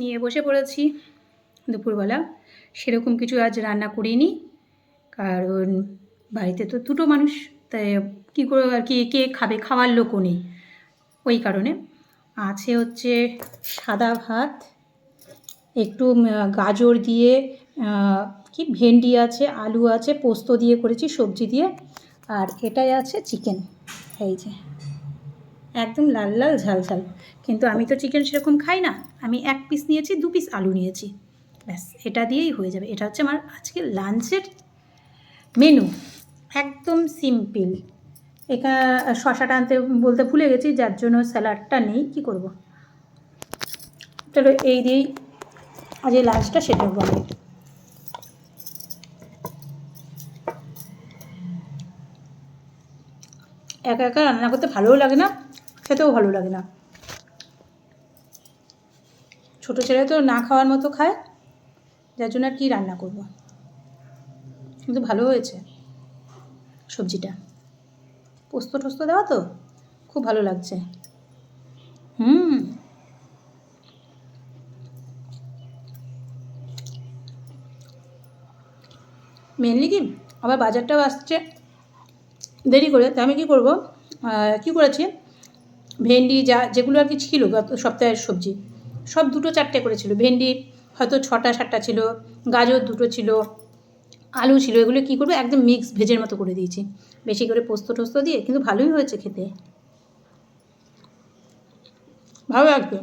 নিয়ে বসে পড়েছি। দুপুরবেলা সেরকম কিছু আজ রান্না করিনি। কারণ বাড়িতে তো দুটো মানুষ, তাই কী করে আর কি, কে খাবে খাওয়ার লোকও নেই। ওই কারণে আছে হচ্ছে সাদা ভাত, একটু গাজর দিয়ে কি ভেন্ডি আছে, আলু আছে, পোস্ত দিয়ে করেছি, সবজি দিয়ে, আর এটাই আছে চিকেন। এই যে। একদম লাল লাল ঝাল ঝাল। কিন্তু আমি তো চিকেন সেরকম খাই না। আমি এক পিস নিয়েছি, দু পিস আলু নিয়েছি। ব্যাস, এটা দিয়েই হয়ে যাবে। এটা হচ্ছে আমার আজকে লাঞ্চের মেনু একদম সিম্পল একা শশাটা আনতে বলতে ভুলে গেছি, যার জন্য স্যালাডটা নেই। কি করব? চলো, এই দিয়েই আজ লাঞ্চটা সেটা বলে একা একা রান্না করতে ভালোও লাগে না। খেতেও ভালো লাগে না। ছোটো ছেলে তো না খাওয়ার মতো খায়, যার জন্য আর কী রান্না করব? কিন্তু ভালো হয়েছে সবজিটা। পোস্ত টোস্ত দেওয়া তো, খুব ভালো লাগছে। হুম। মেনলি কি, আবার বাজারটাও আসছে। দেরি করে, তা আমি কী করব? কী করেছি? ভেন্ডি যা, যেগুলো আর কি ছিল গত সপ্তাহের সবজি, সব দুটো চারটে করেছিল ভেন্ডি হয়তো ছটা, সাতটা ছিল, গাজর দুটো ছিল, আলু ছিল, এগুলো কী করব, একদম মিক্স ভেজের মতো করে দিয়েছি। বেশি করে পোস্ত টোস্ত দিয়ে, কিন্তু ভালোই হয়েছে খেতে। ভালো লাগবে।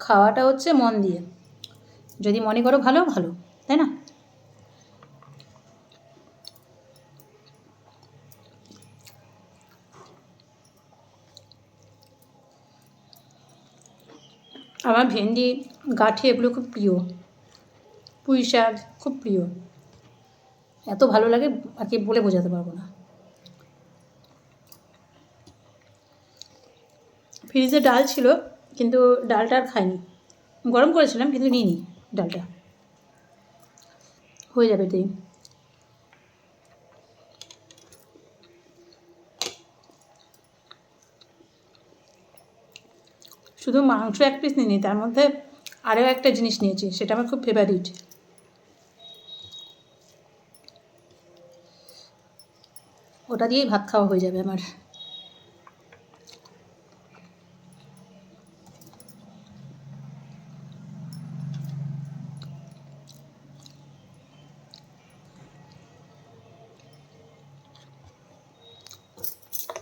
খাওয়াটা হচ্ছে মন দিয়ে। যদি মনে করো ভালো ভালো, তাই না? আমার ভেন্ডি, গাঠি এগুলো খুব প্রিয়। পুঁই শাক খুব প্রিয়। এত ভালো লাগে আর কি বলে বোঝাতে পারব না। ফ্রিজে ডাল ছিল, কিন্তু ডালটা আর খাইনি। গরম করেছিলাম, কিন্তু নিইনি। ডালটা। হয়ে যাবে তুই শুধু মাংস এক পিস নিইনি তার মধ্যে আরও একটা জিনিস নিয়েছি, সেটা আমার খুব ফেভারিট ওটা দিয়েই ভাত খাওয়া হয়ে যাবে আমার।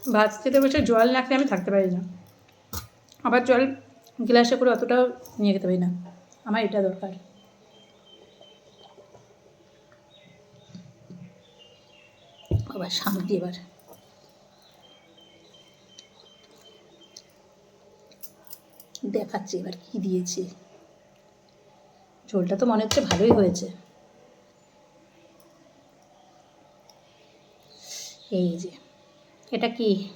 ভাত খেতে বসে জল না খেলে আমি থাকতে পারি না। আবার জল গ্লাসে করে অতটাও নিয়ে যেতে পারি না। আমার এটা দরকার। আবার শান্তি এবার। দেখাচ্ছে এবার কি দিয়েছে। ঝোলটা তো মনে হচ্ছে ভালোই হয়েছে। এই যে। এটা কি?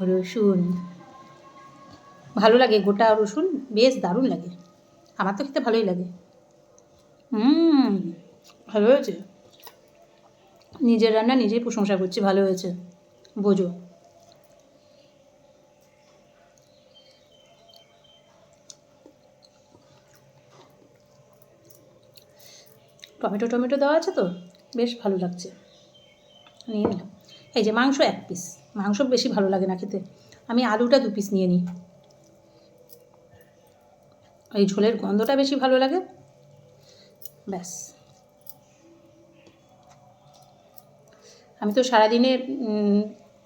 রসুন। ভালো লাগে, গোটা রসুন বেশ দারুণ লাগে। আমার তো খেতে ভালোই লাগে। হুম, ভালো হয়েছে। নিজের রান্না নিজেই প্রশংসা করছি, ভালো হয়েছে। বোঝো। টমেটো টমেটো দেওয়া আছে তো? বেশ ভালো লাগছে। নিয়ে নিলাম। এই যে মাংস এক পিস মাংস বেশি ভালো লাগে না খেতে। আমি আলুটা দু পিস নিয়ে নিই। এই ঝোলের গন্ধটা বেশি ভালো লাগে। ব্যাস। আমি তো সারাদিনে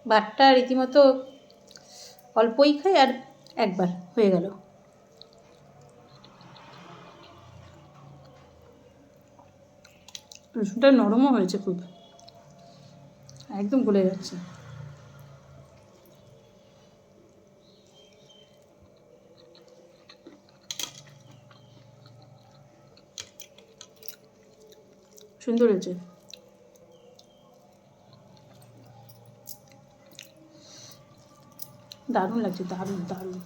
ভাতটা রীতিমতো অল্পই খাই আর একবার হয়ে গেল। রসুনটা নরমও হয়েছে খুব। একদম গলে যাচ্ছে। সুন্দর হয়েছে। দারুণ লাগছে দারুণ দারুণ।